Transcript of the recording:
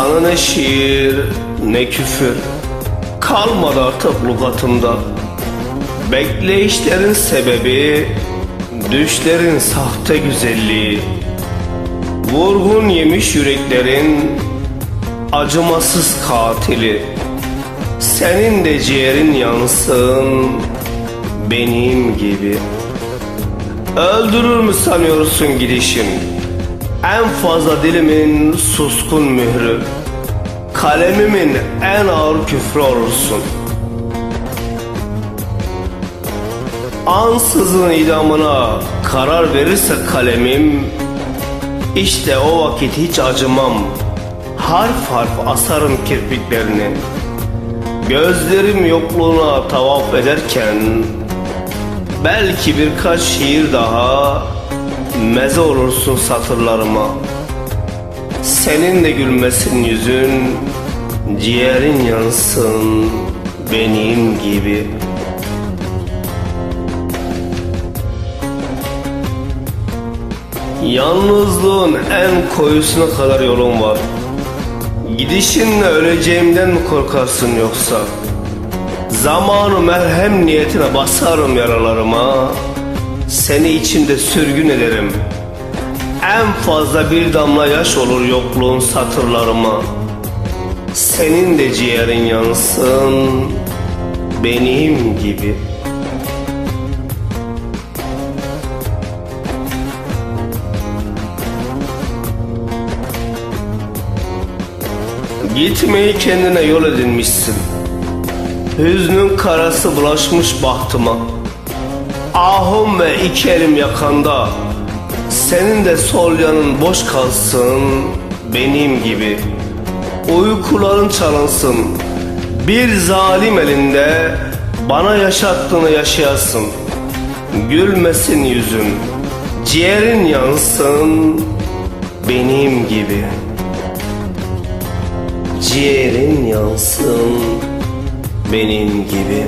Sana ne şiir ne küfür Kalmadı artık lügatımda. Bekleyişlerin sebebi Düşlerin sahte güzelliği. Vurgun yemiş yüreklerin Acımasız katili. Senin de ciğerin yansın Benim gibi. Öldürür mü sanıyorsun gidişin En fazla dilimin suskun mührü Kalemimin en ağır küfrü olursun. Ansızın idamına karar verirse kalemim işte o vakit hiç acımam. Harf harf asarım kirpiklerini. Gözlerim yokluğuna tavaf ederken Belki birkaç şiir daha Meze olursun satırlarıma. Senin de gülmesin yüzün Ciğerin yansın benim gibi. Yalnızlığın en koyusuna kadar yolun var. Gidişinle öleceğimden mi korkarsın yoksa? Zamanı merhem niyetine basarım yaralarıma Seni içimde sürgün ederim. En fazla bir damla yaş olur yokluğun satırlarıma. Senin de ciğerin yansın Benim gibi. Gitmeyi kendine yol edinmişsin. Hüznün karası bulaşmış bahtıma Ahım ve iki elim yakanda. Senin de sol yanın boş kalsın Benim gibi. Uykuların çalınsın Bir zalim elinde Bana yaşattığını yaşayasın. Gülmesin yüzün Ciğerin yansın Benim gibi. Ciğerin yansın benim gibi